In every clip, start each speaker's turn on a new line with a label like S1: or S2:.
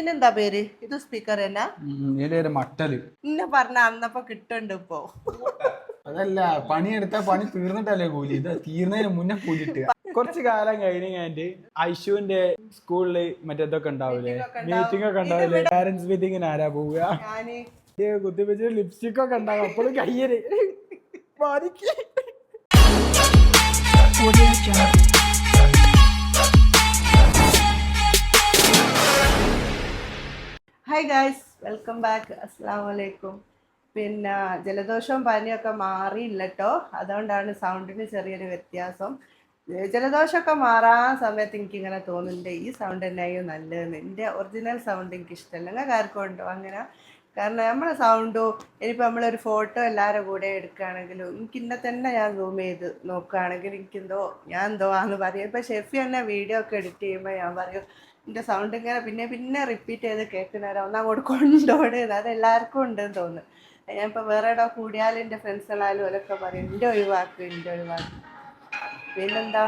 S1: ഈനെന്താ പേര്? ഇത് സ്പീക്കർ അല്ല?
S2: ഇതിന്റെ മട്ടൽ.
S1: ഇന്നെ പറഞ്ഞ അന്നപ്പോ കിട്ടുന്നുണ്ട് ഇപ്പോ.
S2: അതല്ല പണിയെടുത്താ പണി തീർന്നിട്ടല്ലേ കൂലി. ഇത് തീർന്നതിന് മുന്നേ കൂലി കിട്ടുക കുറച്ച് കാലം കഴിഞ്ഞ് കഴിഞ്ഞിട്ട് ഐശുവിന്റെ സ്കൂളിൽ മറ്റേതൊക്കെ ഉണ്ടാവില്ലേ? മീറ്റിംഗ് ഒക്കെ ഉണ്ടാവില്ലേ? പാരന്റ്സ് മീറ്റിംഗിന് ആരാ പോവുക? കുത്തിപ്പിച്ച് ലിപ്സ്റ്റിക് ഒക്കെ ഉണ്ടാവും. അപ്പോഴും കയ്യര് panic
S1: hi guys welcome back അസ്സാം വലൈക്കും പിന്നെ ജലദോഷവും പനിയൊക്കെ മാറിയില്ല കേട്ടോ അതുകൊണ്ടാണ് സൗണ്ടിന് ചെറിയൊരു വ്യത്യാസം. ജലദോഷമൊക്കെ മാറാൻ സമയത്ത് എനിക്കിങ്ങനെ തോന്നുന്നുണ്ട് ഈ സൗണ്ട് തന്നെയായോ നല്ലതെന്ന്. എന്റെ ഒറിജിനൽ സൗണ്ട് എനിക്ക് ഇഷ്ടമല്ല നിങ്ങൾക്ക് ആർക്കും ഉണ്ടോ? അങ്ങനെ. കാരണം നമ്മളെ സൗണ്ടോ ഇനിയിപ്പോൾ നമ്മളൊരു ഫോട്ടോ എല്ലാവരുടെ കൂടെ എടുക്കുകയാണെങ്കിലും എനിക്ക് ഇന്നെ തന്നെ ഞാൻ സൂം ചെയ്ത് നോക്കുകയാണെങ്കിൽ എനിക്കെന്തോ ഞാൻ എന്തോ ആന്ന് പറയും. ഇപ്പോൾ ഷെഫി തന്നെ വീഡിയോ ഒക്കെ എഡിറ്റ് ചെയ്യുമ്പോൾ ഞാൻ പറയും എന്റെ സൗണ്ട് ഇങ്ങനെ പിന്നെ പിന്നെ റിപ്പീറ്റ് ചെയ്ത് കേൾക്കുന്നവരെ ഒന്ന് അങ്ങോട്ട് കൊണ്ടോടുന്നത് അത് എല്ലാവർക്കും ഉണ്ടെന്ന് തോന്നുന്നു. ഞാൻ ഇപ്പോൾ വേറെ ഇടം കൂടിയാലും എന്റെ ഫ്രണ്ട്സുകളായാലും അവരൊക്കെ പറയും എന്റെ ഒഴിവാക്ക് എന്റെ ഒഴിവാക്ക്. പിന്നെന്താ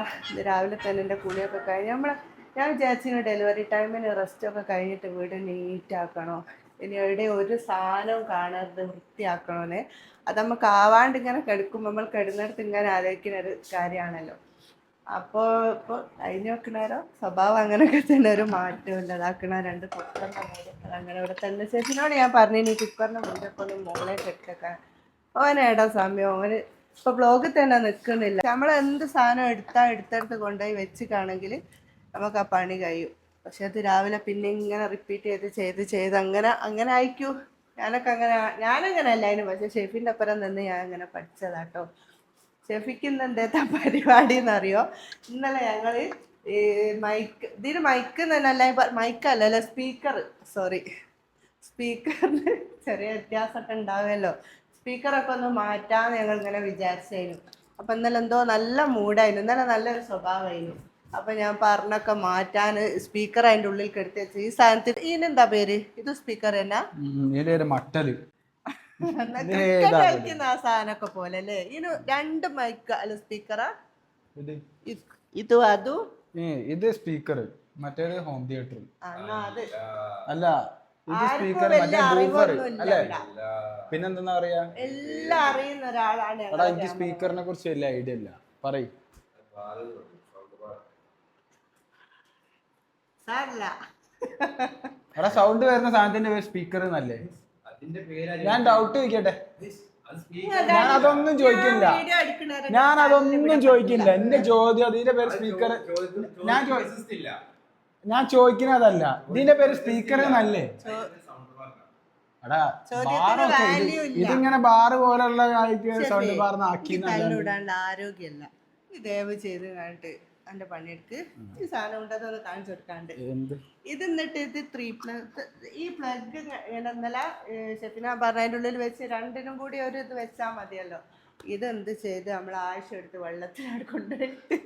S1: രാവിലെ തന്നെ എന്റെ കുളിയൊക്കെ കഴിഞ്ഞ് നമ്മൾ ഞാൻ വിചാരിച്ചിന് ഡെലിവറി ടൈമിന് റെസ്റ്റ് ഒക്കെ കഴിഞ്ഞിട്ട് വീട് നീറ്റ് ആക്കണോ? ഇനി എവിടെ ഒരു സാധനവും കാണരുത് വൃത്തിയാക്കണോന്ന്. അത് നമുക്ക് ആവാണ്ട് ഇങ്ങനെ കിടക്കുമ്പോൾ നമ്മൾ കിടന്നിടത്ത് ഇങ്ങനെ ആലോചിക്കുന്ന ഒരു കാര്യമാണല്ലോ. അപ്പോൾ ഇപ്പോൾ കഴിഞ്ഞു വെക്കണേരോ സ്വഭാവം അങ്ങനെയൊക്കെ തന്നെ ഒരു മാറ്റമില്ല അതാക്കണ രണ്ട് കുക്കറിന്റെ അങ്ങനെ ഇവിടെ തന്നെ. ചേച്ചിനോട് ഞാൻ പറഞ്ഞു ഇനി കുക്കറിന്റെ മൂലൊക്കെ ഒന്ന് മുകളെ കെട്ടിക്കാൻ ഓനേടാ സമയം ഓന് ഇപ്പൊ ബ്ലോഗിൽ തന്നെ നിൽക്കുന്നില്ല നമ്മൾ എന്ത് സാധനം എടുത്താൽ എടുത്തെടുത്ത് കൊണ്ടുപോയി വെച്ചിട്ടാണെങ്കിൽ നമുക്ക് ആ പണി കഴിയും. പക്ഷെ അത് രാവിലെ പിന്നെ ഇങ്ങനെ റിപ്പീറ്റ് ചെയ്ത് ചെയ്ത് ചെയ്ത് അങ്ങനെ അങ്ങനെ ആയിക്കൂ. ഞാനൊക്കെ അങ്ങനെ ഞാനങ്ങനെ അല്ലായിരുന്നു പക്ഷെ ഷെഫിന്റെ അപ്പുറം നിന്ന് ഞാൻ അങ്ങനെ പഠിച്ചതാട്ടോ. ഷെഫിക്ക് ഇന്ന് പരിപാടി എന്നറിയോ ഇന്നലെ ഞങ്ങൾ ഈ മൈക്ക് ഇതിന് മൈക്ക് എന്നല്ല മൈക്ക് അല്ലല്ലോ സ്പീക്കർ സോറി സ്പീക്കറിന് ചെറിയ വ്യത്യാസമൊക്കെ ഉണ്ടാവുമല്ലോ. സ്പീക്കറൊക്കെ ഒന്ന് മാറ്റാമെന്ന് ഞങ്ങൾ ഇങ്ങനെ വിചാരിച്ചായിരുന്നു. അപ്പം ഇന്നലെ എന്തോ നല്ല മൂഡായിരുന്നു. ഇന്നലെ നല്ലൊരു സ്വഭാവമായിരുന്നു. അപ്പം ഞാൻ പറഞ്ഞൊക്കെ മാറ്റാൻ സ്പീക്കർ അതിന്റെ ഉള്ളിൽ കെടുത്തി വെച്ച്. ഈ സാധനത്തിൽ ഇതിനെന്താ പേര്? ഇത് സ്പീക്കർ
S2: തന്നെ?
S1: മട്ടൽ. കളിക്കുന്ന ആ സാധനമൊക്കെ പോലെ അല്ലേ? ഇതിന് രണ്ട് മൈക്ക് അല്ല സ്പീക്കറാ
S2: ഇത്.
S1: അതും?
S2: ഇത് സ്പീക്കർ മറ്റേത് ഹോം തിയേറ്റർ അല്ല. ഇത് സ്പീക്കർ. പിന്നെന്താ പറയാ?
S1: എല്ലാം അറിയുന്ന ഒരാളാണ്
S2: എടാ എനിക്ക് സ്പീക്കറിനെ കുറിച്ച് വലിയ ഐഡിയ ഇല്ല. പറയ്. എടാ സൗണ്ട് വരുന്ന സാധനത്തിന്റെ പേര് സ്പീക്കർ എന്നല്ലേ ഞാൻ ഡൗട്ട് ചോദിക്കട്ടെ? ഞാൻ അതൊന്നും ചോദിക്കില്ല. ഞാൻ അതൊന്നും ചോദിക്കില്ല. എന്റെ ചോദ്യം അതിന്റെ പേര് സ്പീക്കർ ഞാൻ ഞാൻ ചോദിക്കുന്നതല്ല ഇതിന്റെ പേര് സ്പീക്കർ എന്നല്ലേ. ഇതിങ്ങനെ ബാറ് പോലുള്ള സൗണ്ട് ബാർന്ന് ആക്കി
S1: ആരോഗ്യല്ല ദയവ് ചെയ്ത് കണ്ടിട്ട് എന്റെ പണിയെടുക്ക്. ഈ സാധനം ഉണ്ടതൊന്ന് കാണിച്ചു കൊടുക്കാണ്ട്. ഇത് എന്നിട്ട് ഇത് ത്രീ പ്ലഗ് ഈ പ്ലഗ് എന്നല്ല ഇന്നലെ ഷെഫിന പറഞ്ഞതിന്റെ ഉള്ളിൽ വെച്ച് രണ്ടിനും കൂടി ഒരു ഇത് വെച്ചാൽ മതിയല്ലോ. ഇത് എന്ത് ചെയ്ത് നമ്മൾ ആവശ്യം എടുത്ത് വെള്ളത്തിലാണ് കൊണ്ടുപോയിട്ട്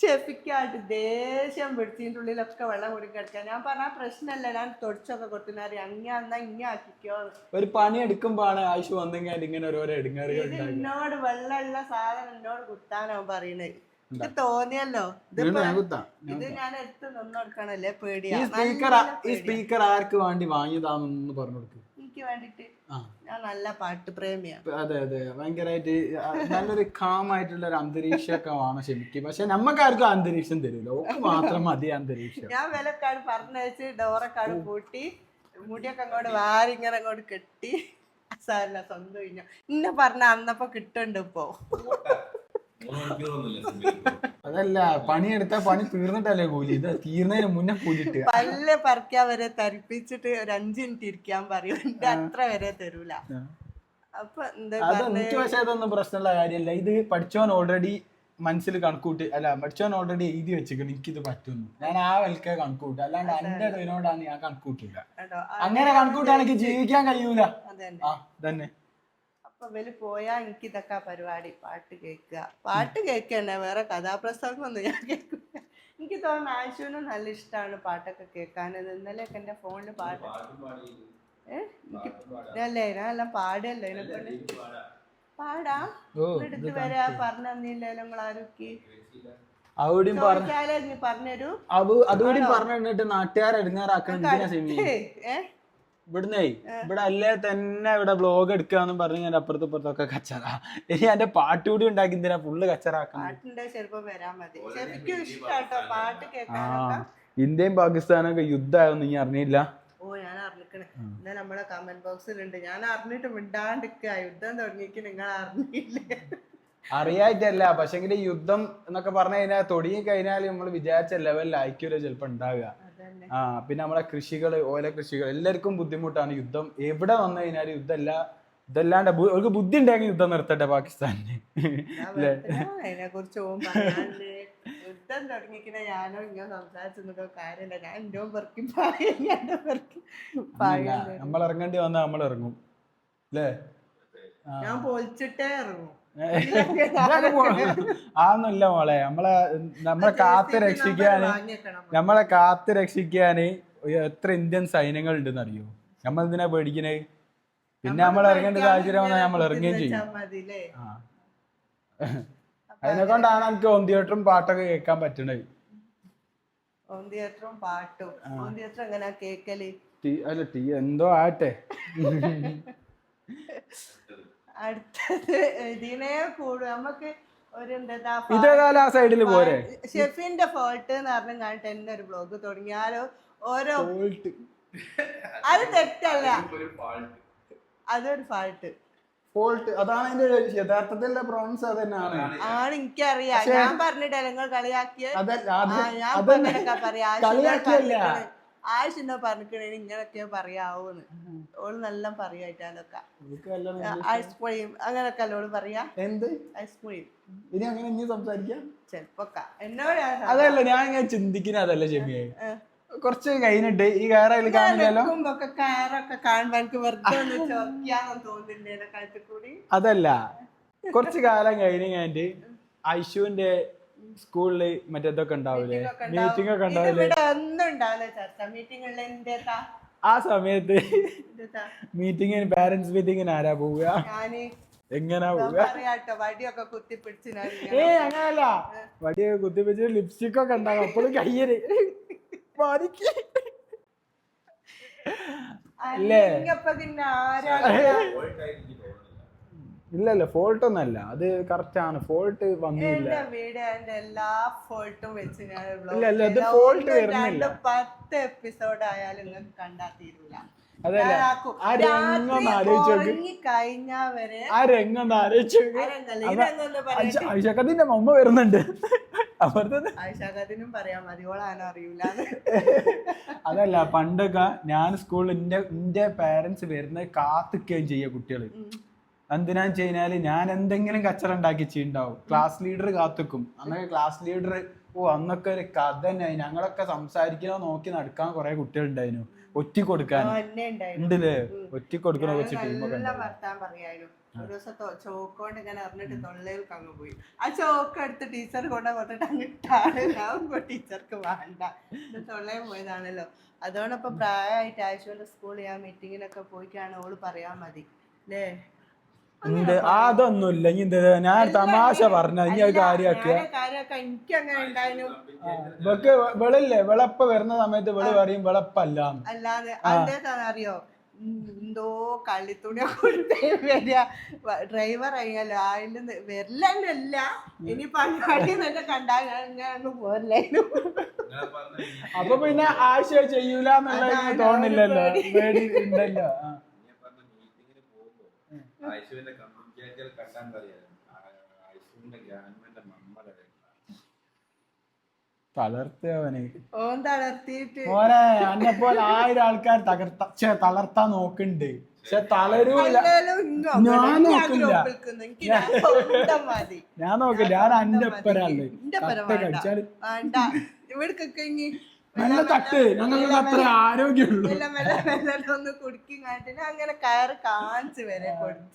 S1: ഷെഫിക്കായിട്ട് ദേഷ്യം പിടിച്ചതിന്റെ ഉള്ളിലൊക്കെ വെള്ളം കൂടി കിടക്കാൻ ഞാൻ പറഞ്ഞ പ്രശ്നമല്ല ഞാൻ തൊടിച്ചൊക്കെ കൊടുത്തിനാറി അങ്ങനെ എന്നാ ഇങ്ങനെ ആക്കിക്കോ.
S2: ഒരു പണി എടുക്കുമ്പോഴാണ് ആവശ്യം വന്നെങ്കിൽ ഇങ്ങനെ ഓരോരോ എടുങ്ങാറുകൾ
S1: എന്നോട് വെള്ളമുള്ള സാധനം എന്നോട് കുത്താനോ പറയണത് തോന്നിയല്ലോ. ഇത് ഞാൻ എടുത്ത് നിന്നോടുക്കണല്ലേ?
S2: ഈ
S1: പേടിയാ
S2: സ്പീക്കർ ഈ സ്പീക്കർ ആർക്ക് വേണ്ടി വാങ്ങിയതാണെന്ന് പറഞ്ഞു കൊടുക്കും
S1: എനിക്ക് വേണ്ടിട്ട് ഞാൻ നല്ല പാട്ട് പ്രേമിയാണ്
S2: അതെ അതെ. ഭയങ്കരമായിട്ട് നല്ലൊരു കാം ആയിട്ടുള്ള ഒരു അന്തരീക്ഷമൊക്കെ വേണം ക്ഷമിക്കും പക്ഷെ നമ്മക്കാർക്കും അന്തരീക്ഷം തരൂല. ഓക്ക് മാത്രം മതി അന്തരീക്ഷം.
S1: ഞാൻ വിലക്കാട് പറഞ്ഞയച്ച് ഡോറക്കാട് പൂട്ടി മുടിയൊക്കെ അങ്ങോട്ട് വാരി ഇങ്ങനെ അങ്ങോട്ട് കെട്ടി സാറില്ല സ്വന്തം കഴിഞ്ഞു ഇന്നെ പറഞ്ഞ അന്നപ്പോ കിട്ടുന്നുണ്ട് ഇപ്പോ.
S2: അതല്ല പണിയെടുത്താ പണി തീർന്നിട്ടല്ലേ കൂലി. ഇത് തീർന്നതിന് മുന്നേ കൂലി
S1: പല്ല പറിക്കാൻ വരെ തരിപ്പിച്ചിട്ട് ഒരു അഞ്ച് മിനിറ്റ് ഇരിക്കാൻ പറയും. എന്റെ അത്ര വരെ തരൂല. അപ്പൊ എന്താ
S2: എനിക്ക് പക്ഷേ അതൊന്നും പ്രശ്നമുള്ള കാര്യമല്ല. ഇത് പഠിച്ചവൻ ഓൾറെഡി മനസ്സിൽ കണക്കൂട്ടി അല്ല പഠിച്ചവൻ ഓൾറെഡി എഴുതി വെച്ചിട്ടുണ്ട് എനിക്കിത് പറ്റുന്നു. ഞാൻ ആ വിലക്ക കണക്കൂട്ടി. അല്ലാണ്ട് എന്റെ ഇതിനോടാണ് ഞാൻ കണക്കൂട്ടില്ല.
S1: കേട്ടോ
S2: അങ്ങനെ കണക്കൂട്ടാണെങ്കിൽ ജീവിക്കാൻ കഴിയൂല. ആ തന്നെ
S1: അപ്പൊ ഇവൽ പോയാ എനിക്ക് ഇതൊക്കെ പരിപാടി പാട്ട് കേൾക്കുക. പാട്ട് കേൾക്കണ്ടേ വേറെ കഥാപ്രസംഗമൊന്നും ഞാൻ കേൾക്കില്ല എനിക്ക് തോന്നുന്നു ആശുവിന് നല്ല ഇഷ്ടമാണ് പാട്ടൊക്കെ കേൾക്കാൻ. ഇന്നലെയൊക്കെ എന്റെ ഫോണിൽ പാട്ട്
S3: പാട്ടും
S1: ഏഹ് അല്ലേ പാടല്ലോ ഇതിനെക്കൊണ്ട്
S3: എനിക്ക് പാടാം.
S1: എടുത്ത് വരാ പറഞ്ഞു തന്നില്ലല്ലോ നിങ്ങൾ ആരൊക്കെ
S2: അവിടെയും പറഞ്ഞു
S1: പറഞ്ഞൊരു.
S2: അത് അതുകൂടി നാട്ടുകാരെ
S1: ഏ?
S2: ഇവിടുന്നേ ഇവിടെ അല്ലേ തന്നെ ഇവിടെ ബ്ലോഗ് എടുക്കാന്ന് പറഞ്ഞ് ഞാൻ അപ്പുറത്തും ഇപ്പുറത്തൊക്കെ കച്ചറ. ഇനി എന്റെ പാട്ട് കൂടി ഉണ്ടാക്കി എന്തിനാ ഫുള്ള് കച്ചറാക്കണം ഇന്ത്യയും പാകിസ്ഥാനൊക്കെ യുദ്ധമായൊന്നും നീ അറിഞ്ഞില്ല.
S1: ഓ ഞാൻ അറിഞ്ഞിക്കണേ. എന്നാ നമ്മളെ കമന്റ് ബോക്സിലുണ്ട് ഞാൻ അറിഞ്ഞിട്ട് മിണ്ടാണ്ടിക്ക യുദ്ധം തുടങ്ങിക്ക് നിങ്ങൾ അറിഞ്ഞില്ലേ?
S2: അറിയായിട്ടല്ല പക്ഷെങ്കിൽ യുദ്ധം എന്നൊക്കെ പറഞ്ഞു കഴിഞ്ഞാൽ തുടങ്ങി കഴിഞ്ഞാൽ നമ്മൾ വിചാരിച്ച ലെവലിൽ ലെവലിലായിരിക്കുമല്ലോ ചിലപ്പോ ഉണ്ടാവുക.
S1: അതന്നെ
S2: ആ പിന്നെ നമ്മളെ കൃഷികൾ ഓല കൃഷികൾ എല്ലാവർക്കും ബുദ്ധിമുട്ടാണ് യുദ്ധം. എവിടെ വന്നു കഴിഞ്ഞാൽ യുദ്ധം എല്ലാ ഇതല്ലാണ്ട് അവർക്ക് ബുദ്ധി ഉണ്ടെങ്കിൽ യുദ്ധം നിർത്തട്ടെ പാകിസ്ഥാനിന്.
S1: അതിനെ കുറിച്ച് യുദ്ധം തുടങ്ങിക്കുന്ന ഞാനോ ഇങ്ങനെ സംസാരിച്ചൊന്നും കാര്യമില്ല. ഞാൻ പെറുക്കി
S2: നമ്മൾ ഇറങ്ങേണ്ടി വന്നാൽ നമ്മൾ ഇറങ്ങും. അല്ലേ
S1: ഞാൻ പൊളിച്ചിട്ടേ ഇറങ്ങും.
S2: ആന്നല്ല മോളെ. നമ്മളെ നമ്മളെ കാത്ത് രക്ഷിക്കാന് നമ്മളെ. കാത്ത് രക്ഷിക്കാന് എത്ര ഇന്ത്യൻ സൈന്യങ്ങൾ ഉണ്ടെന്ന് അറിയോ നമ്മൾ എന്തിനാ പേടിക്കണേ? പിന്നെ നമ്മൾ ഇറങ്ങേണ്ട സാഹചര്യം വന്നാൽ നമ്മൾ ഇറങ്ങുകയും ചെയ്യും. ആ. അതിനെ കൊണ്ടാണ് എനിക്ക് ഹോം തിയേറ്ററും പാട്ടൊക്കെ കേൾക്കാൻ പറ്റണത്
S1: ഹോം തിയേറ്ററും പാട്ടും. ഹോം തിയേറ്റർ എങ്ങനെയാ കേക്കൽ?
S2: ടീ അല്ല ടീ എന്തോ ആട്ടെ
S1: അടുത്തത് ഇതിനെ കൂടും. നമുക്ക് ഒരു എന്താ
S2: ഇതേതായാലും ആ സൈഡിൽ പോരെ?
S1: ഷെഫിന്റെ ഫോൾട്ട് എന്ന് പറഞ്ഞു കണ്ടിട്ട് എന്നെ ഒരു ബ്ലോഗ് തുടങ്ങിയാലോ? ഓരോ അത് തെറ്റല്ല. അതൊരു ഫാൾട്ട്
S2: ഫോൾട്ട് അതാണ് അതിന്റെ യഥാർത്ഥത്തിലുള്ള പ്രോൺസ് അത് തന്നെയാണ്.
S1: ആണ് എനിക്കറിയാം. ഞാൻ പറഞ്ഞിട്ട് നിങ്ങൾ കളിയാക്കിയ
S2: അതല്ല
S1: ആ,
S2: എന്താ
S1: ഞാൻ പറഞ്ഞിക്കണേ ഇങ്ങനൊക്കെ പറയാവൂന്ന്. ഓൾ നല്ല പറയായിട്ടാലൊക്കെ ഐസ്ക്രീം അങ്ങനൊക്കെ അല്ലോൾ പറയാ?
S2: എന്ത്?
S1: ഐസ്ക്രീം
S2: ഇനി അങ്ങനെ ഇനി സംസാരിക്കാം?
S1: ചെലപ്പൊക്കെ. എന്നോട് ഞാൻ
S2: അതല്ല ഞാൻ ഇങ്ങനെ ചിന്തിക്കുന്ന അതല്ല ഷെമിയെ കുറച്ച് കഴിഞ്ഞിട്ട് ഈ കയറയിൽ കാണില്ലല്ലോ
S1: കയറൊക്കെ കാണുമ്പോ എനിക്ക് വെറുതെ തോന്നില്ലേ കഴുത്തിൽ കൂടി?
S2: അതല്ല കുറച്ച് കാലം കഴിഞ്ഞ് കഴിഞ്ഞിട്ട് ഐശുവിന്റെ സ്കൂളിൽ മറ്റേതൊക്കെ ഉണ്ടാവില്ലേ മീറ്റിംഗ് ഒക്കെ ഉണ്ടാവില്ലേ
S1: ഒന്നും ഉണ്ടാവില്ല ചർച്ച.
S2: ആ സമയത്ത് മീറ്റിങ്ങിന് പാരന്റ്സ് മീറ്റിംഗിന് ആരാ പോവുക?
S1: ഞാൻ.
S2: എങ്ങനാ പോവുക?
S1: വടിയൊക്കെ കുത്തിപ്പിടിച്ച്
S2: ഏ അങ്ങനല്ല. വടിയൊക്കെ കുത്തിപ്പിച്ച് ലിപ്സ്റ്റിക് ഒക്കെ ഉണ്ടാകും അപ്പോഴും കയ്യര്. അല്ലേ?
S1: പിന്നെ ആരാ?
S2: ഇല്ലല്ല ഫോൾട്ട് ഒന്നല്ല അത് കറക്റ്റ് ആണ്. ഫോൾട്ട് വന്നില്ല.
S1: എന്റെ വീഡിയോ എല്ലാ ഫോൾട്ടും വെച്ച് ഞാൻ
S2: ഇല്ല, ഇല്ല, ഇത്
S1: ഫോൾട്ട്
S2: വരുന്നില്ല.
S1: പത്ത് എപ്പിസോഡ് ആയാലും നിങ്ങൾക്ക് കണ്ടാ
S2: ഐഷക്കത്തിന്റെ മമ്മ വരുന്നുണ്ട്. അതല്ല പണ്ടൊക്കെ ഞാൻ സ്കൂളിൽ എന്റെ എന്റെ പാരന്റ്സ് വരുന്നത് കാത്തിക്കുകയും ചെയ്യ കുട്ടികൾ. എന്തിനാന്ന് ചെയ്താൽ ഞാൻ എന്തെങ്കിലും കച്ചറ ഉണ്ടാക്കി ചെയ്യണ്ടാവും. Class leader കാത്തുക്കും. അന്നൊക്കെ ക്ലാസ് ലീഡർ ഓ അന്നൊക്കെ ഒരു കഥ തന്നെ ഞങ്ങളൊക്കെ സംസാരിക്കണോ നോക്കി നടക്കാൻ കുറെ കുട്ടികളുണ്ടായിരുന്നു. ഒറ്റി കൊടുക്കാൻ. ഉണ്ടല്ലേ? ഒറ്റി കൊടുക്കണ കുറച്ച് ടീമൊക്കെ
S1: ഒരു ദിവസം ചോക്കോണ്ട് ഇങ്ങനെ അറിഞ്ഞിട്ട് തൊള്ളയിലേക്ക് അങ്ങ് പോയി. ആ ചോക്ക് എടുത്ത് ടീച്ചർ കൊണ്ട് ഞാൻ ടീച്ചർക്ക് വേണ്ട. തൊള്ളയിൽ പോയതാണല്ലോ. അതുകൊണ്ടപ്പോ പ്രായമായിട്ട് ആഴ്ച സ്കൂളിൽ ആ മീറ്റിങ്ങിനൊക്കെ പോയിട്ടാണ് ഓൾ പറയാൻ മതി. അല്ലേ
S2: അതൊന്നുമില്ല. ഇനി എന്ത്? ഞാൻ തമാശ പറഞ്ഞ ഇനി അത്
S1: കാര്യമാക്കിയ.
S2: ഇവക്ക് വെളില്ലേ വെളപ്പ വരുന്ന സമയത്ത് വെളി പറയും വെളപ്പല്ല.
S1: അല്ലാതെ അറിയോ? എന്തോ കളിത്തുണിയ കൊണ്ട് വരിക. ഡ്രൈവർ ആയാലും ആയിൽ വരില്ല ഇനി പങ്കാളി എന്നൊക്കെ കണ്ടാൽ ഞാൻ
S2: അപ്പൊ പിന്നെ ആഴ്ച
S1: ചെയ്യൂലെന്നുള്ള
S2: തോന്നില്ലല്ലോ. പേടി. ഉണ്ടല്ലോ ആ.
S3: ഞാൻ പറഞ്ഞ മീറ്റിങ്ങിന് പോകുമ്പോ ഐശുവിന്റെ കമ്മ്യൂണിക്കേറ്റർ കണ്ടാൻ പറയായിരുന്നു ഐശുവിന്റെ ഗവൺമെന്റ് മമ്മടെ
S2: തളർത്തവന്
S1: ഓൻ
S2: എന്നെ പോലെ ആയിരം ആൾക്കാർ തകർത്ത തളർത്താൻ നോക്കുന്നുണ്ട് പക്ഷെ തളരൂല. ഞാൻ നോക്കില്ല.
S1: ഞാൻ
S2: നോക്കില്ല ഞാൻ അന്റെ ഒപ്പരാൾ
S1: എന്റെ വേണ്ട കടിച്ചാൽ. ഇവിടേക്കൊക്കെ
S2: നല്ല തട്ട്. ഞങ്ങൾക്ക് അത്ര ആരോഗ്യമുള്ളൂ.
S1: മെല്ലെ മെല്ലെ മെല്ലെ ഒന്ന് കുടുക്കി കാട്ടിന്. അങ്ങനെ കയറ് കാണിച്ച് വരെ കൊടുത്തു.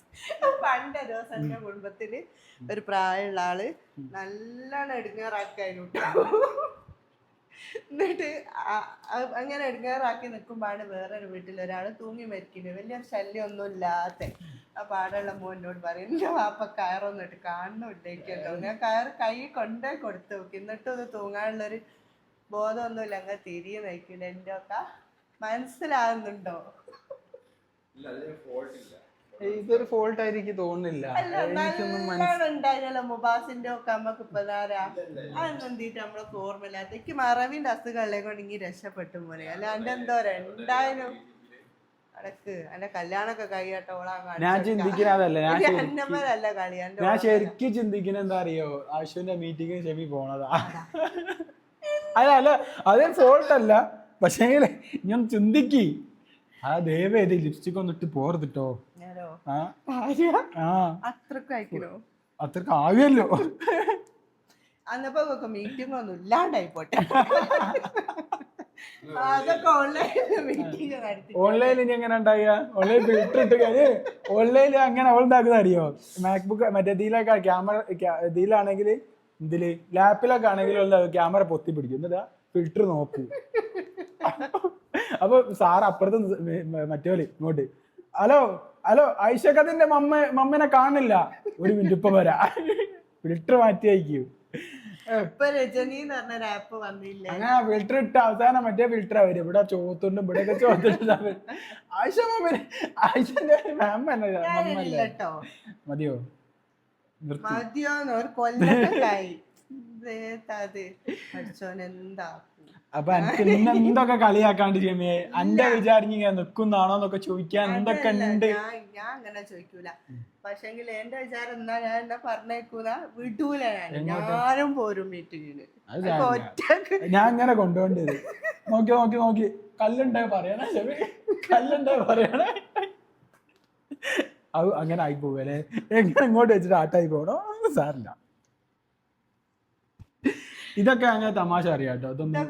S1: പണ്ട് ദിവസം എന്റെ കുടുംബത്തിൽ ഒരു പ്രായമുള്ള ആൾ നല്ലോണം എടുങ്ങാറാക്കായിരുന്നു എന്നിട്ട് അങ്ങനെ എടുങ്ങാറാക്കി നിൽക്കുമ്പോഴാണ് വേറൊരു വീട്ടിൽ ഒരാൾ തൂങ്ങി മരിക്കുന്നത് വലിയ ശല്യം ഒന്നും ഇല്ലാത്ത ആ പാടുള്ള മോനോട് പറയും എന്റെ വാപ്പ കയറൊന്നിട്ട് കാണുന്നില്ലേക്കല്ലോ ഞാൻ കയർ കൈ കൊണ്ടേ കൊടുത്തു നോക്കി എന്നിട്ടും അത് തൂങ്ങാനുള്ളൊരു ബോധമൊന്നുമില്ല അങ്ങ് തിരികെ നയിക്കുന്നു എന്റെ ഒക്കെ മനസ്സിലാകുന്നുണ്ടോ?
S3: ഇല്ല അതിന് ഫോൾട്ട് ഇല്ല.
S2: ഇതൊരു ഫോൾട്ട് ആയിരിക്കും തോന്നുന്നില്ല.
S1: ഉണ്ടായിരുന്നല്ലോ മുബാസിന്റെ ഒക്കെ നമുക്ക് ഇപ്പതാരാ അതെന്തിട്ട് നമ്മളൊക്കെ ഓർമ്മയില്ലാത്ത എനിക്ക് മറവിന്റെ അസുഖങ്ങളെ കൊണ്ട് ഇങ്ങനെ രക്ഷപ്പെട്ടു പോലെ അല്ലാണ്ട് എന്തോ രണ്ടായാലും അടക്ക് എന്റെ കല്യാണൊക്കെ കഴിയട്ടെ ഓളാ
S2: ഞാൻ ചിന്തിക്കുന്ന അതല്ല ഞാൻ ശരിക്കും ചിന്തിക്കുന്ന എന്താ അറിയോ? അശ്വിന്റെ മീറ്റിംഗ് ഷെമി പോണതാ. അല്ല അല്ല അത് ഫോൾട്ട് അല്ല. പക്ഷേ ഞാൻ ചിന്തിക്കി. ആ ദയവേത് ലിപ്സ്റ്റിക് ഒന്നിട്ട് പോർത്തിട്ടോ
S1: അത്രക്കും
S2: ആവിയല്ലോ.
S1: അന്നപ്പോ മീറ്റിംഗ് ഒന്നും ഇല്ലാണ്ടായി പോട്ടെ ഓൺലൈനിൽ
S2: ഇനി എങ്ങനെ ഉണ്ടാകുക ഓൺലൈൻ ഫിൽറ്റർ ഇട്ട് കഴിഞ്ഞ് ഓൺലൈനിൽ അങ്ങനെ അവൾ ഉണ്ടാക്കുന്ന അറിയോ? മാക്ബുക്ക് മറ്റേ ഇതിലൊക്കെ ക്യാമറ ഇതിലാണെങ്കിൽ ഇതിൽ ലാപ്പിലൊക്കെ ആണെങ്കിലും ക്യാമറ പൊത്തി പിടിക്കും എന്നിട്ടാ ഫിൽറ്റർ നോക്കൂ. അപ്പൊ സാർ അപ്പുറത്ത് മ- മ- മറ്റോൽ ഇങ്ങോട്ട് ഹലോ ഹലോ ഐഷക്കത്തിന്റെ മമ്മ മമ്മനെ കാണില്ല ഒരു മിനിറ്റ് ഇപ്പൊ വരാ. ഫിൽറ്റർ മാറ്റി അയക്കൂ അങ്ങനെ ഫിൽറ്റർ ഇട്ട് അവസാനം മറ്റേ ഫിൽറ്റർ വരും ഇവിടെ ചോത്തുണ്ട് ഇവിടെയൊക്കെ ചോത്തുണ്ട് ആയിഷ മമ്മ ആയിഷന്റെ
S1: കേട്ടോ
S2: മതിയോ?
S1: മതിയോന്ന് ഒരു എന്താ
S2: അപ്പൊ എനിക്ക് ഇന്ന് എന്തൊക്കെ കളിയാക്കാണ്ട് എന്റെ വിചാരിച്ച് ഇങ്ങനെ നിക്കുന്നാണോ എന്നൊക്കെ ചോദിക്കാൻ എന്തൊക്കെ ഉണ്ട്?
S1: ഞാൻ അങ്ങനെ ചോദിക്കൂല. പക്ഷെങ്കിൽ എന്റെ വിചാരം എന്നാ ഞാൻ എന്നെ പറഞ്ഞേക്കൂല വിടൂല ഞാൻ. ഞാനും പോരും മീറ്റിങ്ങിന്.
S2: ഞാൻ ഇങ്ങനെ കൊണ്ടുപോണ്ടത് നോക്കി നോക്കി നോക്കി. കല്ലുണ്ടായി പറയണേ? കല്ലുണ്ടായി പറയണേ? അത് അങ്ങനെ ആയി പോവല്ലേ എങ്ങനെ ഇങ്ങോട്ട് വെച്ചിട്ട് ആട്ടായി പോകണോ സാറില്ല ഇതൊക്കെ അങ്ങനെ തമാശ അറിയാം കേട്ടോ. ഇതൊന്നും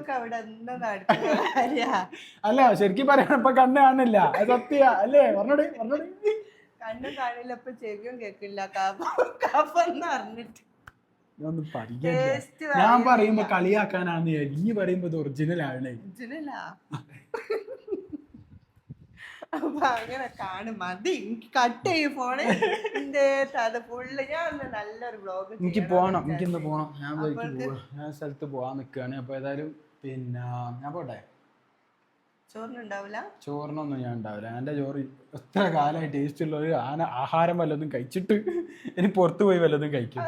S2: അല്ല ശരിക്കും പറയണ ഇപ്പൊ കണ്ണ് കാണില്ല അത് സത്യ. അല്ലേ? പറഞ്ഞോടി പറഞ്ഞോടി.
S1: കണ്ണും കാണില്ല ഇപ്പൊ ചെവിയും കേക്കില്ല
S2: ഒന്നും ഞാൻ പറയുമ്പോ കളിയാക്കാനാന്ന് ഈ പറയുമ്പോ ഇത് ഒറിജിനൽ ആണ്
S1: ഒറിജിനല അപ്പൊ അങ്ങനെ കാണും. മതി. എനിക്ക് കട്ട് ചെയ്യും ഫോണ് എന്റെ അത് ഫുള്ള് ഞാൻ നല്ലൊരു ബ്ലോഗ്
S2: എനിക്ക് പോണം. എനിക്ക് ഇന്ന് പോണം. ഞാൻ സ്ഥലത്ത് പോവാൻ നിൽക്കുകയാണ് അപ്പൊ ഏതായാലും പിന്നെ ഞാൻ പോട്ടെ? ചോറിനൊന്നും ഞാൻ ഉണ്ടാവില്ല എന്റെ ചോറ് എത്ര കാലമായി ടേസ്റ്റ് ഉള്ള ഒരു ആന ആഹാരം വല്ലതും കഴിച്ചിട്ട് ഇനി പുറത്തു പോയി വല്ലതും കഴിക്കും.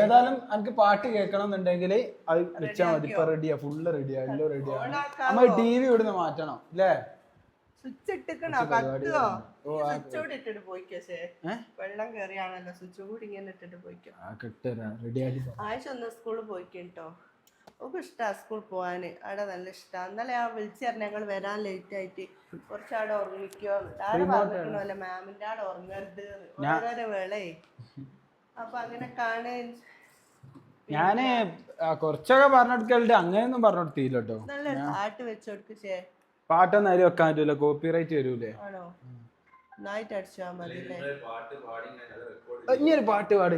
S2: ഏതായാലും എനിക്ക് പാട്ട് കേൾക്കണം എന്നുണ്ടെങ്കിൽ അത് വെച്ചാൽ മതി. ഇപ്പൊ റെഡിയാ ഫുള്ള് റെഡിയാ എല്ലാം റെഡിയാ നമ്മൾ ടി വി ഇവിടുന്ന് മാറ്റണം അല്ലേ
S1: സ്വിച്ച് ഇട്ടിക്കണോ? കത്തുവോ? സ്വിച്ച് കൂടി ഇട്ടിട്ട് പോയിക്കോ വെള്ളം കേറിയാണല്ലോ സ്വിച്ച് കൂടി ഇങ്ങനെ ഇട്ടിട്ട് പോയിക്കോ.
S2: ആ കിട്ടുതരാ റെഡിയാക്കി
S1: ആഴ്ച ഒന്ന് സ്കൂളിൽ പോയിട്ടോ ഒക്കെ ഇഷ്ടാ സ്കൂൾ പോവാന്. അവിടെ നല്ല ഇഷ്ടാ. ഇന്നലെ ആ വിളിച്ചു പറഞ്ഞ ഞങ്ങൾ വരാൻ ലേറ്റ് ആയിട്ട് കുറച്ച് അവിടെ ഉറങ്ങിക്കോ ആടെ പറഞ്ഞിട്ടുണ്ടല്ലോ മാമിന്റെ ആടെ ഉറങ്ങരുത്. ഓരോരോ വേളേ. അപ്പൊ അങ്ങനെ കാണേ.
S2: ഞാൻ കുറച്ചൊക്കെ പറഞ്ഞെടുക്കലുണ്ട് അങ്ങനെയൊന്നും പറഞ്ഞെടുത്തില്ല കേട്ടോ
S1: നല്ല പാട്ട് വെച്ചോടുക്കേ
S2: പാട്ടൊന്നും അതിൽ വെക്കാൻ പറ്റൂല. കോപ്പിറൈറ്റ് വരൂലേ.
S1: ആണോ? നന്നായിട്ട് അടിച്ചാ മതി
S2: ഇനി ഒരു പാട്ട് പാട്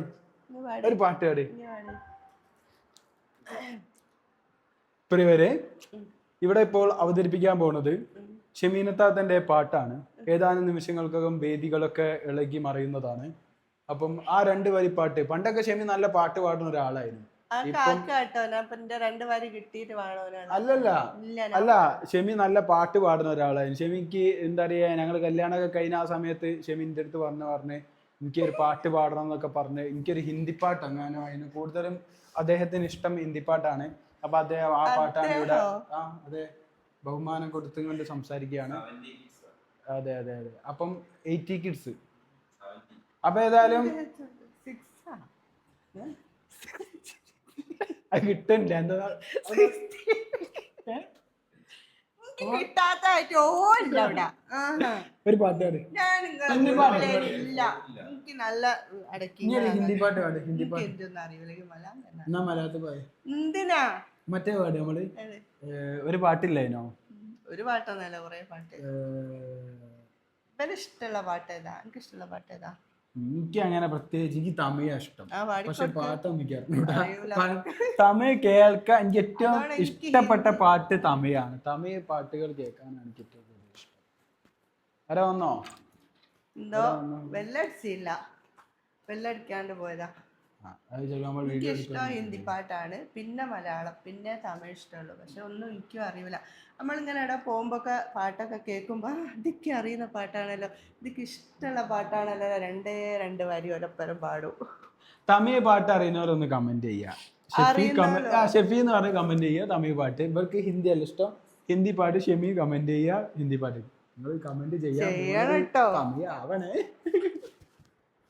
S2: ഒരു പാട്ട് പാട്.
S1: പാടി.
S2: പ്രിയവരെ ഇവിടെ ഇപ്പോൾ അവതരിപ്പിക്കാൻ പോകുന്നത് ഷെമീനത്താത്തന്റെ പാട്ടാണ്. ഏതാനും നിമിഷങ്ങൾക്കകം വേദികളൊക്കെ ഇളകി മറയുന്നതാണ്. അപ്പം ആ രണ്ട് വരി പാട്ട് പണ്ടൊക്കെ ഷെമി നല്ല പാട്ട് പാടുന്ന ഒരാളായിരുന്നു. അല്ലല്ല അല്ല ഷെമി നല്ല പാട്ട് പാടുന്ന ഒരാളായിരുന്നു. ഷെമിക്ക് എന്താ പറയാ ഞങ്ങൾ കല്യാണമൊക്കെ കഴിഞ്ഞ ആ സമയത്ത് ഷെമിന്റെ അടുത്ത് പറഞ്ഞ് പറഞ്ഞ് എനിക്കൊരു പാട്ട് പാടണം എന്നൊക്കെ പറഞ്ഞ് എനിക്കൊരു ഹിന്ദി പാട്ട് അങ്ങനെ കൂടുതലും അദ്ദേഹത്തിന് ഇഷ്ടം ഹിന്ദി പാട്ടാണ്. അപ്പൊ അദ്ദേഹം ആ പാട്ടാണ് ഇവിടെ ആ അതെ ബഹുമാനം കൊടുത്തുകൊണ്ട് സംസാരിക്കുകയാണ്. അതെ അതെ അതെ. അപ്പം എയ്റ്റി കിഡ്സ് അപ്പൊ ഏതായാലും കിട്ടണ്ട എന്താ
S1: കിട്ടാത്തായിട്ട് അവിടെ.
S2: ഒരു പാട്ട് പാട്. ഹിന്ദി പാട്ട്
S1: ഇല്ല. എനിക്ക് നല്ല അടക്കി
S2: ഹിന്ദി പാട്ട് പാട് ഹിന്ദി പാട്ട്.
S1: എന്തൊന്നും അറിയില്ല. മലയാളം എന്തിനാ?
S2: മറ്റേ പാട് നമ്മൾ ഒരു പാട്ടില്ലേനോ
S1: ഒരു പാട്ടൊന്നല്ല കൊറേ പാട്ട്. ഇവന് ഇഷ്ടമുള്ള പാട്ട് ഏതാ? എനിക്ക് ഇഷ്ടമുള്ള പാട്ട് ഏതാ?
S2: എനിക്ക് അങ്ങനെ പ്രത്യേകിച്ച് എനിക്ക് തമിഴാ ഇഷ്ടം. പക്ഷെ പാട്ടൊന്നും എനിക്ക് അറിഞ്ഞൂടാ. തമിഴ് കേൾക്കാൻ എനിക്ക് ഏറ്റവും ഇഷ്ടപ്പെട്ട പാട്ട് തമിഴാണ്. തമിഴ് പാട്ടുകൾ കേൾക്കാനാണ് എനിക്ക് ഏറ്റവും കൂടുതൽ ഇഷ്ടം. ആരാ വന്നോ?
S1: എന്തോ? വെല്ലടിച്ചില്ല വെല്ലടിക്കാണ്ട് പോയതാ. എനിക്ക് ഇഷ്ടം ഹിന്ദി പാട്ടാണ്. പിന്നെ മലയാളം പിന്നെ തമിഴ് ഇഷ്ടമുള്ളൂ. പക്ഷെ ഒന്നും എനിക്കും അറിയില്ല. നമ്മളിങ്ങനെ ഇവിടെ പോകുമ്പോഴൊക്കെ പാട്ടൊക്കെ കേൾക്കുമ്പോൾ ഇതൊക്കെ അറിയുന്ന പാട്ടാണല്ലോ. ഇതിക്ക് ഇഷ്ടമുള്ള പാട്ടാണല്ലോ. രണ്ടേ രണ്ട് വരി ഒരപ്പരം പാടൂ.
S2: തമിഴ് പാട്ട് അറിയുന്നവരൊന്ന് കമന്റ് ചെയ്യാം. ഷെഫി എന്ന് പറഞ്ഞ് കമന്റ് ചെയ്യുക തമിഴ് പാട്ട്. ഇവർക്ക് ഹിന്ദി അല്ല ഇഷ്ടം. ഹിന്ദി പാട്ട് ഷെമി കമന്റ് ചെയ്യുക ഹിന്ദി പാട്ട്. നിങ്ങൾ കമന്റ്
S1: ചെയ്യാം
S2: തമിഴ് ആവണേ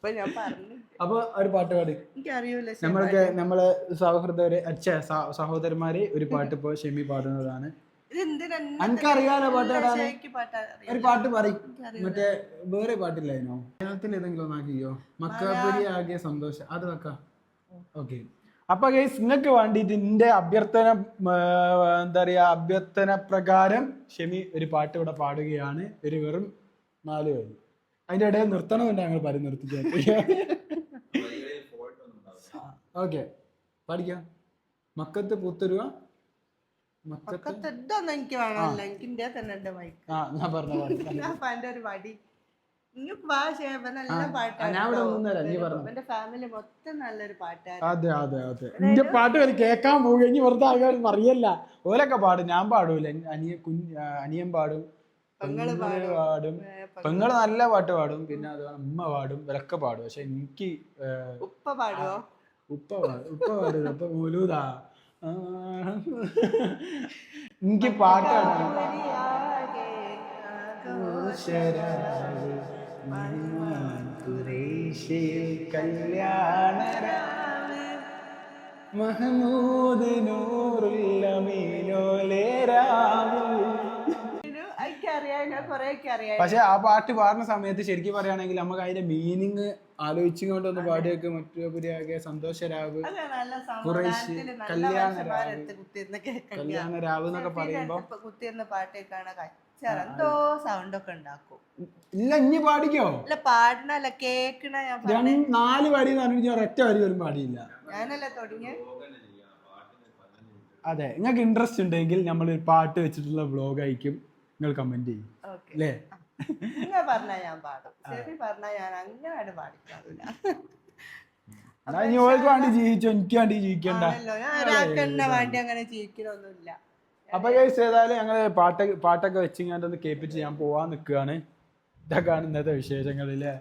S1: ഞാൻ പറഞ്ഞു
S2: അപ്പൊ ഒരു പാട്ട് പാടി.
S1: എനിക്കറിയൂല
S2: നമ്മൾക്ക് നമ്മളെ സൗഹൃദര് അച്ഛ സഹോദരന്മാര് ഒരു പാട്ട് ഇപ്പൊ ഷെമി പാടുന്നതാണ്. എനിക്കറിയാലോ പാട്ട് ഒരു പാട്ട് പാടി. മറ്റേ വേറെ പാട്ടില്ലായിരുന്നോ? മലയാളത്തിൽ ഏതെങ്കിലും ഒന്നാക്കിയോ? മക്കാപുരി ആകെ സന്തോഷം. അത് വെക്കാം. ഓക്കെ. അപ്പൊ ഗൈസ് നിങ്ങൾക്ക് വേണ്ടിയിട്ട് എന്റെ അഭ്യർത്ഥന എന്താ പറയാ അഭ്യർത്ഥന പ്രകാരം ഷെമി ഒരു പാട്ട് ഇവിടെ പാടുകയാണ്. ഒരു വെറും നാല് വരി. അതിന്റെ ഇടയിൽ നിർത്തണമെന്ന് ഞങ്ങൾ പരി നിർത്തിക്കാൻ
S3: വരികളിൽ ഫോൾട്ട് ഒന്നും ഉണ്ടാവില്ല
S2: ഓക്കെ പഠിക്കാം. മക്കത്ത് പൂത്തരുവ? മക്കത്ത്?
S1: പക്കത്ത് ഇതൊന്നും എനിക്ക് വേണമല്ലോ. എനിക്ക് ഇന്ത്യ തന്നെ ഉണ്ട് മൈക്ക്
S2: ആ ഞാൻ പറഞ്ഞ പാട്ട്
S1: ഞാൻ പാന്റെ ഒരു വടി. നിങ്ങൾക്ക് വാ നല്ല
S2: ഞാൻ ഇവിടെ
S1: കേട്ടോ.
S2: ഒന്നും നീ പറഞ്ഞു.
S1: എന്റെ ഫാമിലി മൊത്തം നല്ലൊരു പാട്ടാണ്.
S2: അതെ അതെ അതെ. എന്റെ പാട്ട് വരെ കേൾക്കാൻ പോകും. ഇനി വെറുതെ ആൾക്കാർ അറിയല്ല ഓലൊക്കെ പാടും. ഞാൻ പാടൂല. എൻ- അനിയ കുഞ്ഞ് ആ, അനിയൻ പാടും.
S1: പെങ്ങൾ
S2: പെങ്ങൾ പാടും. പെങ്ങൾ നല്ല പാട്ട് പാടും. പിന്നെ അതുപോലെ ഉമ്മ പാടും. ഇവരൊക്കെ പാടും. പക്ഷെ എനിക്ക് ഏ,
S1: ഉപ്പ പാടുവോ?
S2: ഉപ്പ ഉപ്പ പാടില്ല ഉപ്പ മൂലൂതാ. എനിക്ക് പാട്ടാണ്. കല്യാണ മഹമൂദ് നൂറുൽ അമീനോലെ രാവ് പക്ഷെ ആ പാട്ട് പാടുന്ന സമയത്ത് ശരിക്കും പറയുകയാണെങ്കിൽ നമുക്ക് അതിന്റെ മീനിങ് ആലോചിച്ചുകൊണ്ട് ഒന്ന് പാടിയൊക്കെ മറ്റൊക്കെ സന്തോഷരാവ്
S1: നല്ല
S2: കല്യാണ
S1: മനുഷ്യന്മാരെടുത്ത് കുത്തിയിരുന്ന് കേൾക്കണ്ട
S2: കല്യാണ രാവ് എന്നൊക്കെ പറയുമ്പോ
S1: കുത്തിയിരുന്ന പാട്ട് എന്തോ സൗണ്ട് ഒക്കെ ഉണ്ടാക്കും.
S2: ഇല്ല ഇനി പാടിക്കോ?
S1: പാടണല്ല കേക്കണ ഞാൻ
S2: നാല് വരി ഞാൻ ഒരൊറ്റ വരി വരും പാടിയില്ല.
S1: ഞാനല്ല തുടങ്ങിയ?
S2: അതെ നിങ്ങൾക്ക് ഇൻട്രസ്റ്റ് ഉണ്ടെങ്കിൽ നമ്മൾ പാട്ട് വെച്ചിട്ടുള്ള വ്ലോഗ് അയക്കും. നിങ്ങൾ കമന്റ് ചെയ്യും. അല്ലേ
S1: നിങ്ങൾ ഞാൻ പാടും. ഞാൻ അങ്ങനെ പാടിക്കാറില്ല
S2: ഓൾക്ക് വേണ്ടി ജീവിച്ചോ? എനിക്ക് വേണ്ടി ജീവിക്കണ്ട.
S1: വേണ്ടി അങ്ങനെ ജീവിക്കണമൊന്നുമില്ല
S2: അപ്പൊ ഏതായാലും ഞങ്ങൾ പാട്ട് പാട്ടൊക്കെ വെച്ചിങ്ങാണ്ട് കേൾപ്പിച്ച് ഞാൻ പോവാൻ നിൽക്കുകയാണ് ഇതൊക്കെയാണ് ഇന്നത്തെ വിശേഷങ്ങളില്ലേ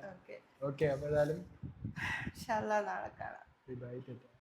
S2: ഓക്കെ അപ്പൊ ഏതായാലും
S1: നാളെ കാണാം.
S2: ബൈ